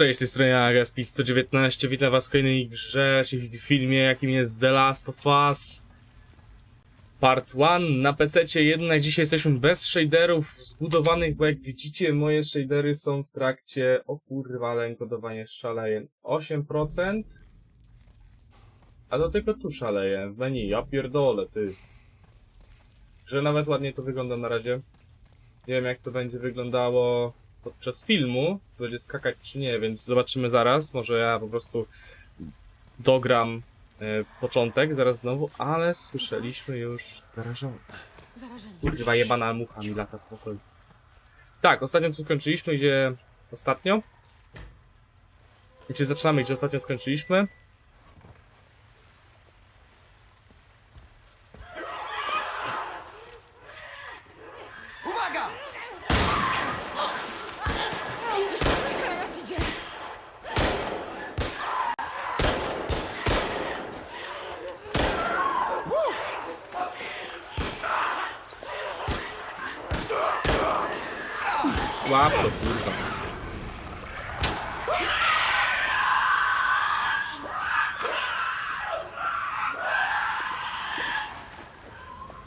Cześć, z tej strony Agaspi 119, witam was w kolejnej grze, czyli w filmie, jakim jest The Last of Us Part 1 na PC, jednak dzisiaj jesteśmy bez shaderów zbudowanych, bo jak widzicie moje shadery są w trakcie, o kurwa, ale szaleje, 8%, a do tego tu szaleje, w menu, ja pierdolę, ty. Że nawet ładnie to wygląda na razie. Nie wiem jak to będzie wyglądało podczas filmu, będzie skakać czy nie, więc zobaczymy zaraz. Może ja po prostu dogram e, początek zaraz znowu, ale słyszeliśmy już zarażony. Zarażenie. Chyba jebana mucha mi lata w pokoju. Tak, ostatnio co skończyliśmy, gdzie ostatnio? Gdzie zaczynamy, gdzie ostatnio skończyliśmy?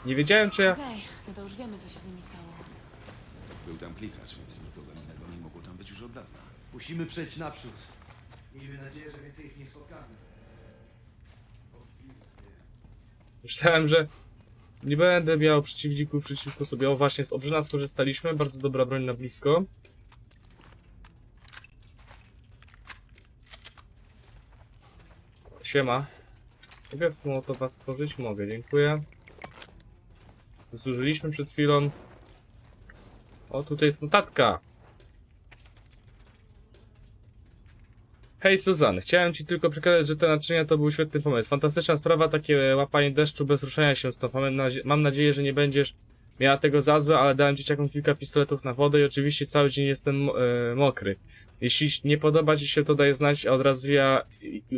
Nie wiedziałem, czy ja... Okej, no to już wiemy, co się z nimi stało. Był tam klikacz, więc nikogo innego nie mogło tam być już od dawna. Musimy przejść naprzód. Miejmy nadzieję, że więcej ich nie spotkamy. Myślałem, że nie będę miał przeciwników przeciwko sobie. O, właśnie z obrzyna skorzystaliśmy. Bardzo dobra broń na blisko. Siema. Mogę to was stworzyć? Mogę, dziękuję. Zużyliśmy przed chwilą. O, tutaj jest notatka. Hej Suzan, chciałem ci tylko przekazać, że te naczynia to był świetny pomysł. Fantastyczna sprawa, takie łapanie deszczu bez ruszania się stąd. Mam, nadzie mam nadzieję, że nie będziesz miała tego za złe, ale dałem dzieciakom kilka pistoletów na wodę i oczywiście cały dzień jestem e, mokry. Jeśli nie podoba ci się, to daj znać, a od razu ja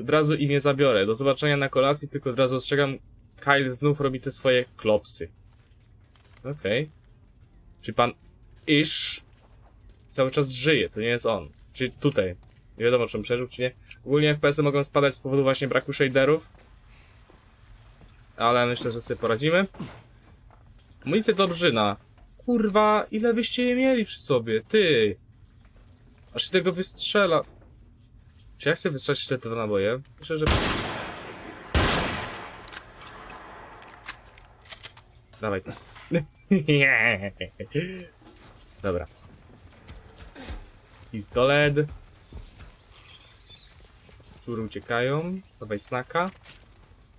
od razu imię zabiorę. Do zobaczenia na kolacji, tylko od razu ostrzegam, Kyle znów robi te swoje klopsy. Okej. Czy pan Ish cały czas żyje, to nie jest on. Czyli tutaj. Nie wiadomo, czy on przeżył, czy nie. Ogólnie FPS-y mogą spadać z powodu właśnie braku shaderów. Ale myślę, że sobie poradzimy. Amunicja do brzyna. Kurwa, ile byście je mieli przy sobie? Ty! Aż się tego wystrzela. Czy ja chcę wystrzelić jeszcze te dwa naboje? Myślę, że... Dawaj. Dobra. Pistolet. Które uciekają. Dawaj snaka.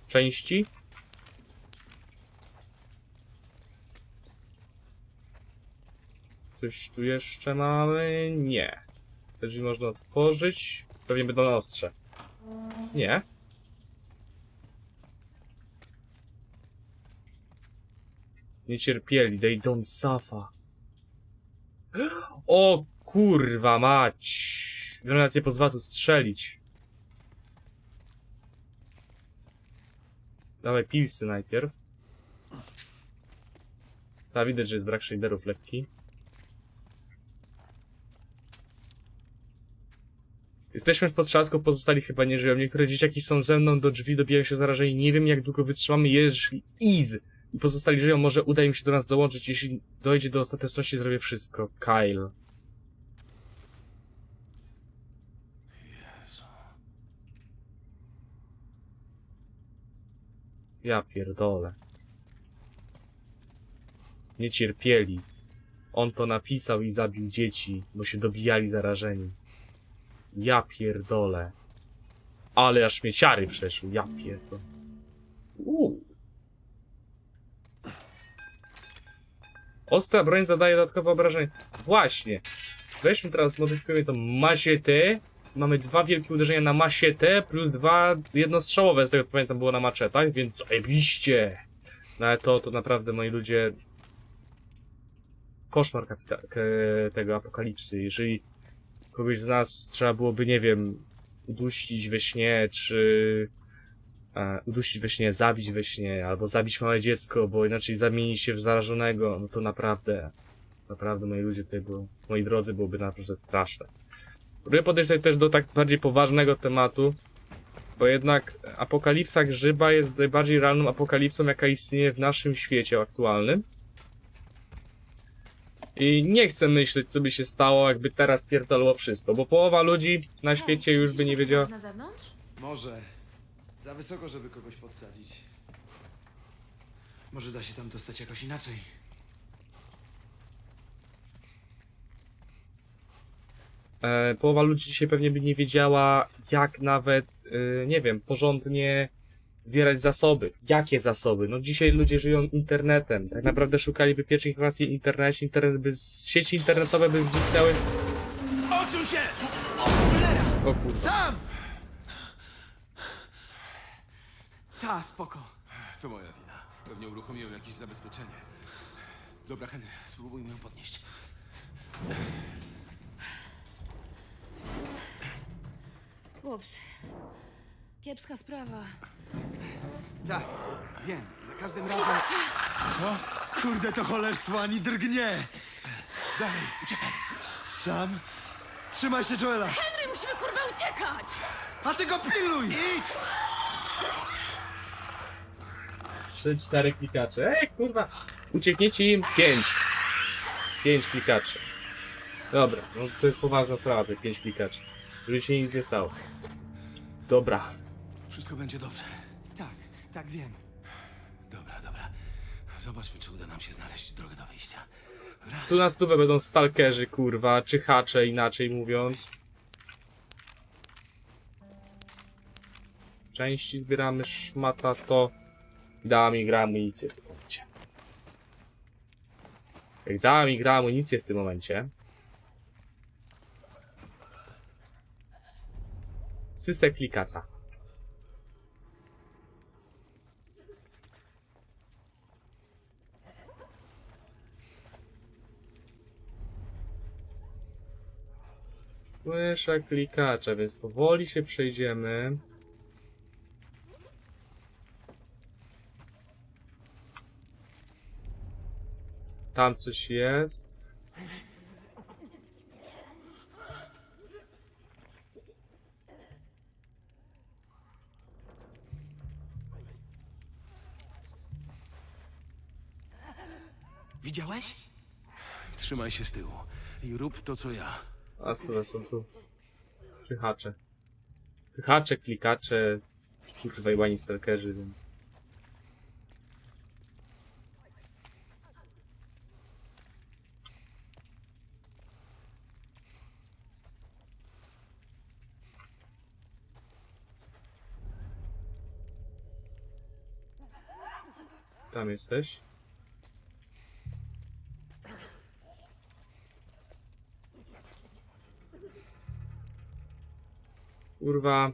Części. Coś tu jeszcze mamy? Nie. Te drzwi można otworzyć. Pewnie będą ostrze. Nie. Nie cierpieli, they don't suffer. O kurwa mać! Granat nie pozwala tu strzelić. Dawaj pilsy najpierw. Ta widać, że jest brak shaderów lekki. Jesteśmy w potrzasku, pozostali chyba nie żyją. Niektóre dzieciaki są ze mną, do drzwi dobijają się zarażeni. Nie wiem jak długo wytrzymamy, jeśli Iz pozostali żyją, może uda im się do nas dołączyć. Jeśli dojdzie do ostateczności, zrobię wszystko. Kyle. Ja pierdolę. Nie cierpieli. On to napisał i zabił dzieci, bo się dobijali zarażeni. Ja pierdolę. Ale aż mnie ciary przeszły, ja pierdolę. Ostra broń zadaje dodatkowe obrażenie. Właśnie. Weźmy teraz, zmodyfikujemy to masietę. Mamy dwa wielkie uderzenia na masietę, plus dwa jednostrzałowe, z tego co pamiętam było na maczetach, więc zajebiście. No ale to, to naprawdę, moi ludzie, koszmar tego apokalipsy. Jeżeli kogoś z nas trzeba byłoby, nie wiem, udusić we śnie, czy udusić we śnie, zabić we śnie, albo zabić małe dziecko, bo inaczej zamieni się w zarażonego, no to naprawdę, naprawdę moi ludzie, to było, moi drodzy, byłoby naprawdę straszne. Próbuję podejść tutaj też do tak bardziej poważnego tematu, bo jednak apokalipsa grzyba jest najbardziej realną apokalipsą, jaka istnieje w naszym świecie aktualnym. I nie chcę myśleć, co by się stało, jakby teraz pierdolło wszystko, bo połowa ludzi na świecie już by nie wiedziała. Może. Za wysoko, żeby kogoś podsadzić. Może da się tam dostać jakoś inaczej. E, połowa ludzi dzisiaj pewnie by nie wiedziała, jak nawet, e, nie wiem, porządnie zbierać zasoby. Jakie zasoby? No dzisiaj ludzie żyją internetem. Tak naprawdę szukaliby pierwszych informacji w internecie, internet by, sieci internetowe by zniknęły. Odsuń się! O kurwa. Sam! Ta, spoko. To moja wina. Pewnie uruchomiłem jakieś zabezpieczenie. Dobra, Henry, spróbujmy ją podnieść. Ups. Kiepska sprawa. Tak, wiem. Za każdym razem... Co? Kurde, to cholerstwo ani drgnie! Dalej, uciekaj. Sam? Trzymaj się Joela! Henry, musimy kurwa uciekać! A ty go pilnuj! Idź! Trzy, cztery klikacze. Ej, kurwa. Uciekniecie im? Pięć. Pięć klikaczy. Dobra, no to jest poważna sprawa, te pięć klikaczy. Żeby się nic nie stało. Dobra. Wszystko będzie dobrze. Tak, tak wiem. Dobra, dobra. Zobaczmy, czy uda nam się znaleźć drogę do wyjścia. Dobra? Tu na stówę będą stalkerzy, kurwa, czy hacze, inaczej mówiąc. Części zbieramy szmata, to da mi gra amunicję w tym momencie. Jak da mi gra amunicję w tym momencie. Sysek klikaca. Słyszę klikacze, więc powoli się przejdziemy. Tam coś jest. Widziałeś? Trzymaj się z tyłu i rób to, co ja. A co są tu? Czyhacze. Czyhacze, klikacze, kurwa i łani stalkerzy, więc... Tam jesteś. Kurwa.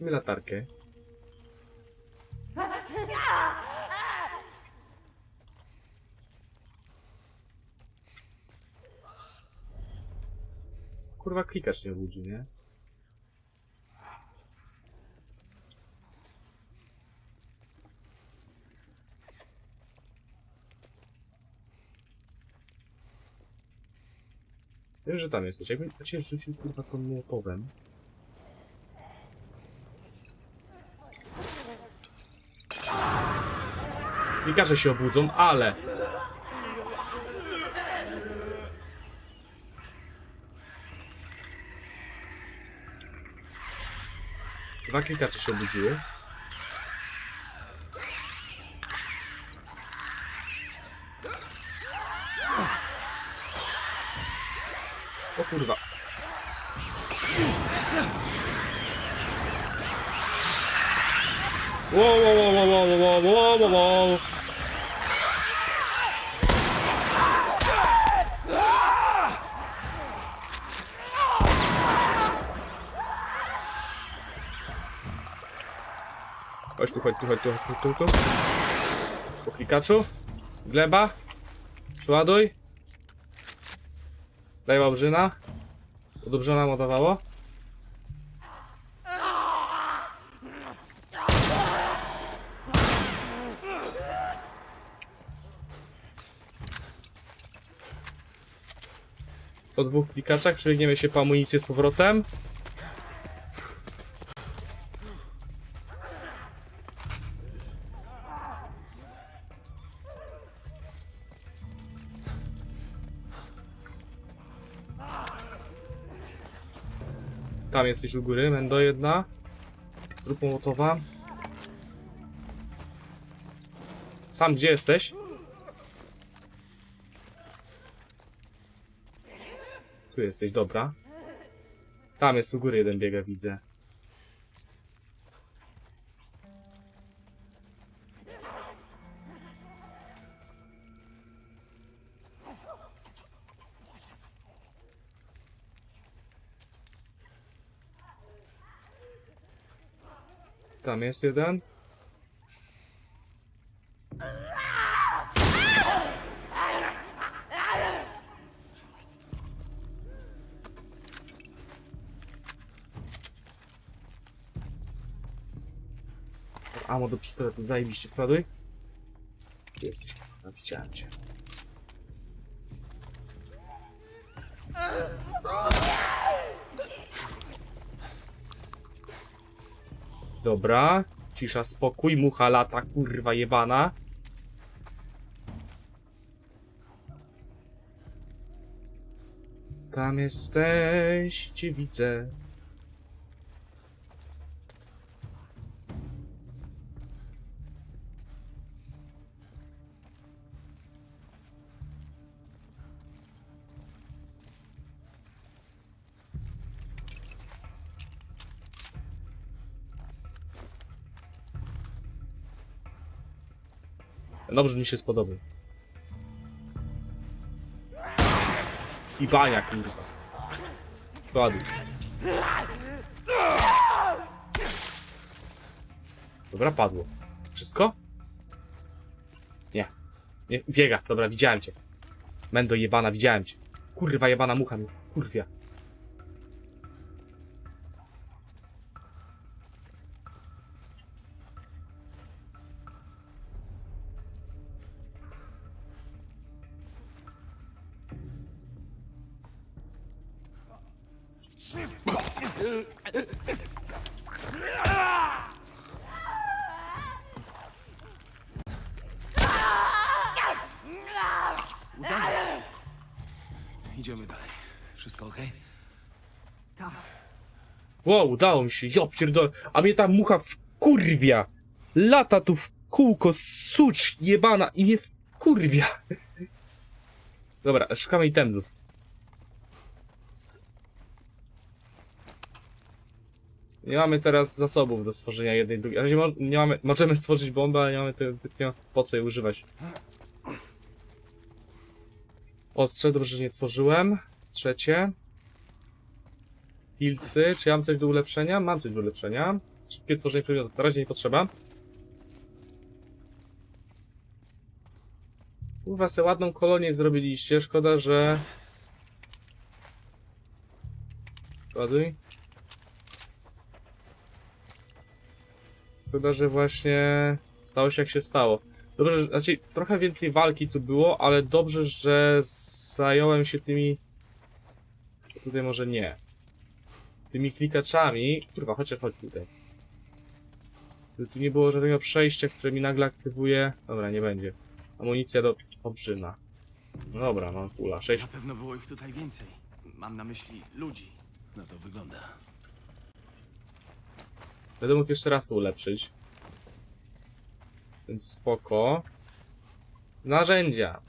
Mamy latarkę. Kurwa klikasz nie budzi, nie? Wiem, że tam jesteś. Jakbym cię rzucił kurwa tą młotowem. Się obudzą, ale... Dwa klikacze się obudziły. Wow, wow, wow, wow, wow, wow, wow. Chodź tu, chodź tu, chodź tu, chodź tu, tu. Po klikaczu. Gleba. Przeładuj. Daj łabrzynę. Dobrze nam oddawało. Dwóch klikaczach przebiegniemy się po amunicję z powrotem. Tam jesteś u góry, Mendo jedna. Zrób mołotowa. Sam gdzie jesteś? Jesteś, dobra. Tam jest u góry jeden biega, widzę. Tam jest jeden. Amo do pistoletu, zajebiście, przoduj. Gdzie jesteś? No, widziałem cię. Dobra, cisza, spokój, mucha lata, kurwa jebana. Tam jesteś, cię widzę. Dobrze mi się spodoba. I bania, kurwa. Kładł. Dobra, padło. Wszystko? Nie. Nie, biega. Dobra, widziałem cię. Mendo jebana, widziałem cię. Kurwa jebana mucha mi. Kurwia. Wow, udało mi się, ja pierdolę. A mnie ta mucha wkurwia. Lata tu w kółko, sucz jebana i mnie wkurwia. Dobra, szukamy itemów. Nie mamy teraz zasobów do stworzenia jednej, drugiej. Ale nie, mamy, możemy stworzyć bombę, ale nie mamy tego po co je używać. Ostrze, dobrze, że nie tworzyłem. Trzecie. Pilsy. Czy ja mam coś do ulepszenia? Mam coś do ulepszenia. Szybkie tworzenie przedmiotów. Na razie nie potrzeba. Kurwa, se ładną kolonię zrobiliście. Szkoda, że... Ładuj. Szkoda, że właśnie stało się jak się stało. Dobrze, znaczy trochę więcej walki tu było, ale dobrze, że zająłem się tymi... Tutaj może nie tymi klikaczami. Kurwa, chodź, chodź tutaj. Tu, tu nie było żadnego przejścia, które mi nagle aktywuje. Dobra, nie będzie. Amunicja do obrzyna. No dobra, mam fulla. 6. Na pewno było ich tutaj więcej. Mam na myśli ludzi. No to wygląda. Będę mógł jeszcze raz to ulepszyć. Więc spoko. Narzędzia.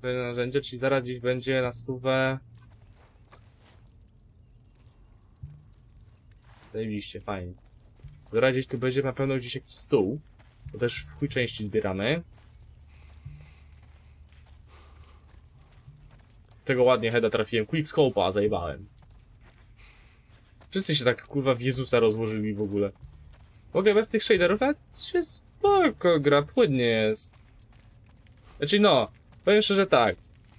Kolejne narzędzie, czyli zaraz gdzieś będzie na stówę. Zajebiście, fajnie. Zaraz gdzieś tu będzie na pewno gdzieś jakiś stół. To też w chuj części zbieramy. Tego ładnie heada trafiłem. Quickscope'a zajebałem. Wszyscy się tak kurwa w Jezusa rozłożyli w ogóle. Mogę bez tych shaderów, ale się spoko gra, płynnie jest. Znaczy no, powiem szczerze tak.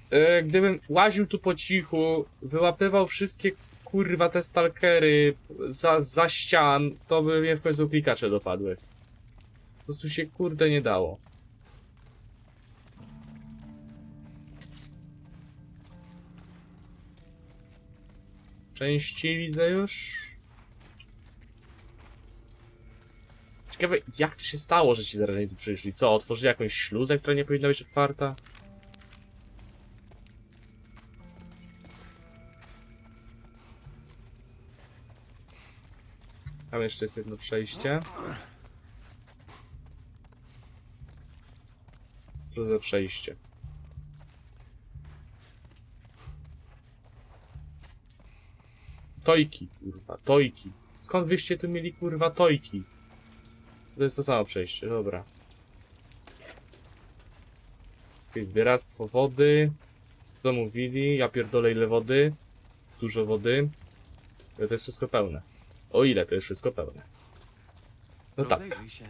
E, gdybym łaził tu po cichu, wyłapywał wszystkie kurwa te stalkery za, za ścian, to by mnie w końcu klikacze dopadły. Po prostu się kurde nie dało. Części widzę już. Ciekawe, jak to się stało, że ci zaraz tu przyszli? Co, otworzyli jakąś śluzę, która nie powinna być otwarta? Tam jeszcze jest jedno przejście. Co za przejście? Tojki, kurwa, tojki. Skąd wyście tu mieli, kurwa, tojki? To jest to samo przejście, dobra. Zbieractwo wody. Co mówili? Ja pierdolę ile wody. Dużo wody. To jest wszystko pełne. O ile to jest wszystko pełne. No tak. Rozejrzyj się.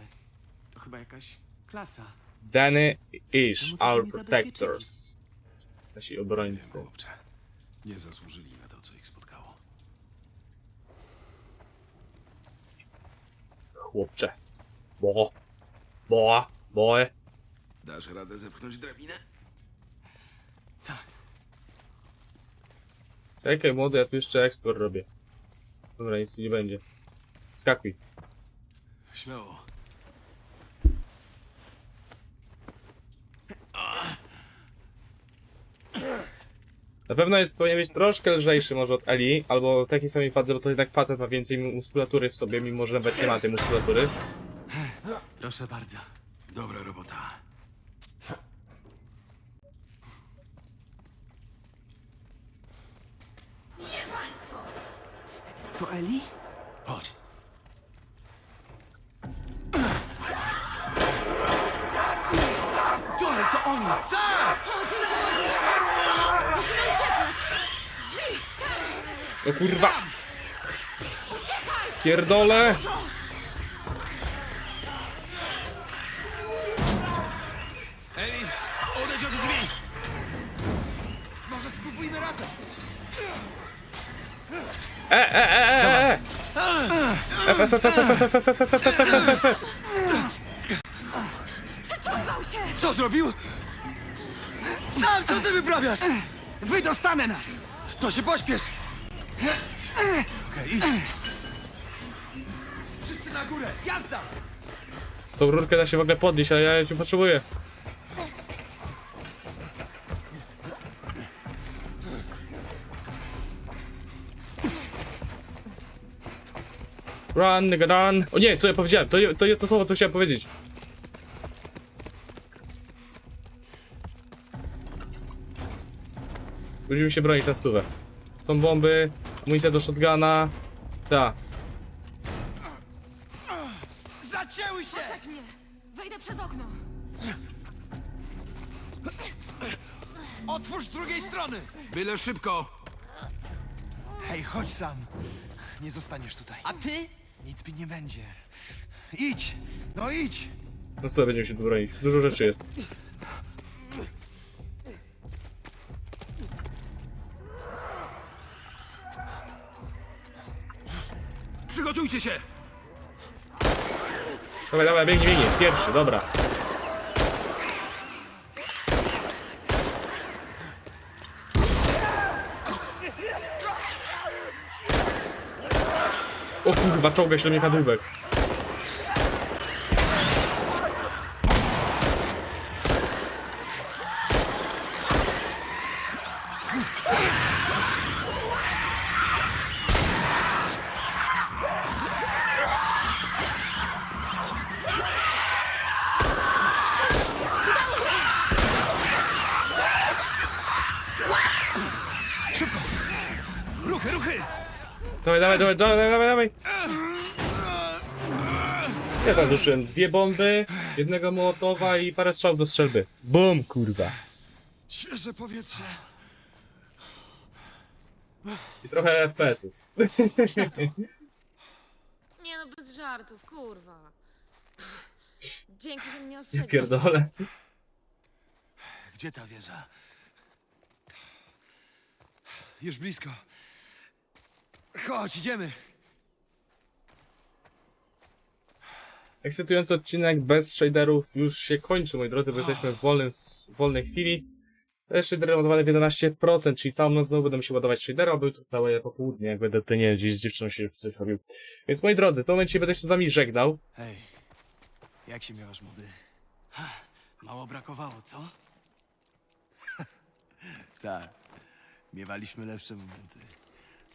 To chyba jakaś klasa. Danny Ish, our protectors. Nasi obrońcy. Chłopcze, nie zasłużyli na to, co ich spotkało. Chłopcze. Bo. Bo. Boe. Dasz radę zepchnąć drabinę? Tak. Czekaj, młody, ja tu jeszcze eksport robię. Dobra, nic tu nie będzie. Skakuj. Śmiało. Na pewno jest, powinien być troszkę lżejszy może od Eli, albo takiej samej wadze, bo to jednak facet ma więcej muskulatury w sobie, mimo że nawet nie ma tej muskulatury. Proszę bardzo. Dobra robota. To Eli? Chodź. Joel, to on! Sam! O, dzięki Bogu! Musimy uciekać! Drzwi! O kurwa! Uciekaj! Pierdolę! Eli, odejdź od drzwi! Może spróbujmy razem! E, e, e, e, e! F, F, F, F, F, F, F, F, F, F, F, F, F, F. Przeciągał się! Co zrobił? Sam, co ty wyprawiasz? Wydostanę nas! To się pośpiesz! Okej, idź. Wszyscy na górę, jazda! Tą rurkę da się w ogóle podnieść, ale ja cię potrzebuję. Run, nigga, run. O nie, co ja powiedziałem? To, to jest to słowo, co chciałem powiedzieć. Będziemy się bronić na stówę. Są bomby, amunicja do shotguna. Ta. Zacięły się! Mnie! Wejdę przez okno! Otwórz z drugiej strony! Byle szybko! Hej, chodź sam. Nie zostaniesz tutaj. A ty? Nic mi nie będzie. Idź! No idź! Na stole będziemy się tu bronić. Dużo rzeczy jest. Przygotujcie się! Dawaj, dawaj, biegnij, biegnij. Pierwszy, dobra. O kurwa, czołga się do mnie kadłubek. Dawaj, dawaj, dawaj, dawaj, dawaj, dawaj. Ja tam zużyłem dwie bomby, jednego mołotowa i parę strzałów do strzelby. Bum, kurwa. Świeże powietrze. I trochę FPS-ów. Nie no, bez żartów, kurwa. Dzięki, że mnie ostrzegłeś. Pierdolę. Gdzie ta wieża? Już blisko. Chodź, idziemy. Ekscytujący odcinek bez shaderów już się kończy, moi drodzy, bo jesteśmy w wolnym, wolnej chwili. E, Shadery ładowane w 11%, czyli całą noc znowu będę się ładować shadera, był tu całe popołudnie, jak będę ty nie gdzieś z dziewczyną się w coś robił. Więc moi drodzy, w tym momencie będę się z wami żegnał. Hej, jak się miewasz, młody? Mało brakowało, co? Tak, miewaliśmy lepsze momenty,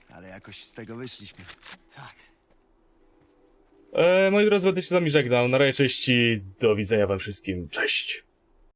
ale jakoś z tego wyszliśmy. Tak. E, moi drodzy, będę się z wami żegnał. Na razie cześć i do widzenia wam wszystkim. Cześć!